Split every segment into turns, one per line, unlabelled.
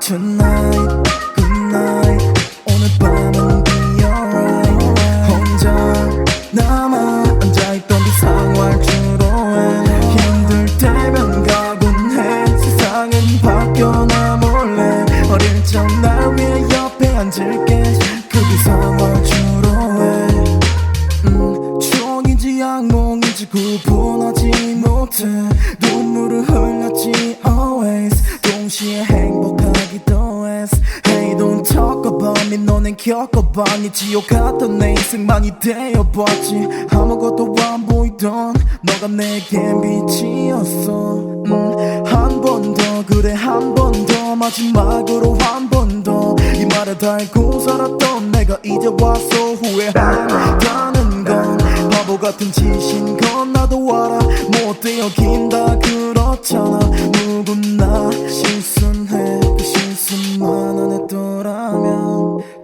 Tonight, 오늘 밤은 be 혼자 남아 앉아있던 비상활주로해. 그 힘들 때면 가곤 해. 세상은 바뀌어나 몰래. 어릴 적 날 위해 옆에 앉을게. 그 비상활주로해. 음, 추억인지 악몽인지 구분하지 못해. 눈물을 흘렸지 always. 동시에 해 me 너넨 겪어봤니? 지옥 같던 내 인생만이 되어봤지. 아무것도 안 보이던 너가 내겐 빛이었어. 음, 한 번 더 그래 한 번 더. 마지막으로 한 번 더. 이 말을 달고 살았던 내가 이제 와서 후회한다는 건 바보 같은 짓인 건 나도 알아. 못돼 여긴 다. 그렇잖아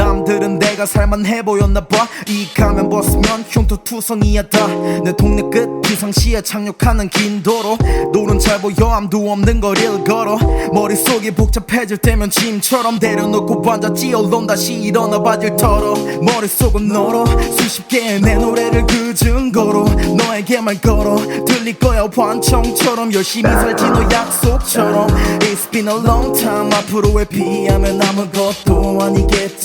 남들은 내가 살만해 보였나 봐이 가면 벗으면 흉터 투성이야 다내 동네 끝 비상시에 착륙하는 긴 도로. 노른 잘 보여 암도 없는 거리를 걸어. 머릿속이 복잡해질 때면 짐처럼 내려놓고 앉았지 얼론 다시 일어나 바질 털어. 머릿속은 너로 수십 개의 내 노래를 그 증거로 너에게만 걸어. 들릴 거야 환청처럼. 열심히 살지 너 약속처럼. It's been a long time. 앞으로에 비하면 아무것도 아니겠지만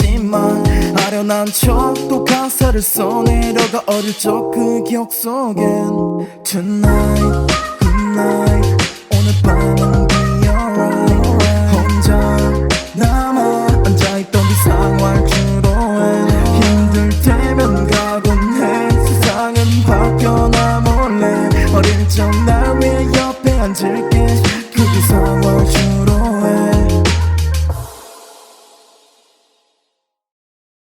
태어난 척 또 가사를 써내려가 어릴 적 그 기억 속엔 Tonight, tonight 오늘 밤은 be alright. 혼자 남아 앉아있던 이 생활주로엔 힘들 때면 가곤 해 세상은 바뀌어나 몰래. 어릴 적 날위 옆에 앉을게.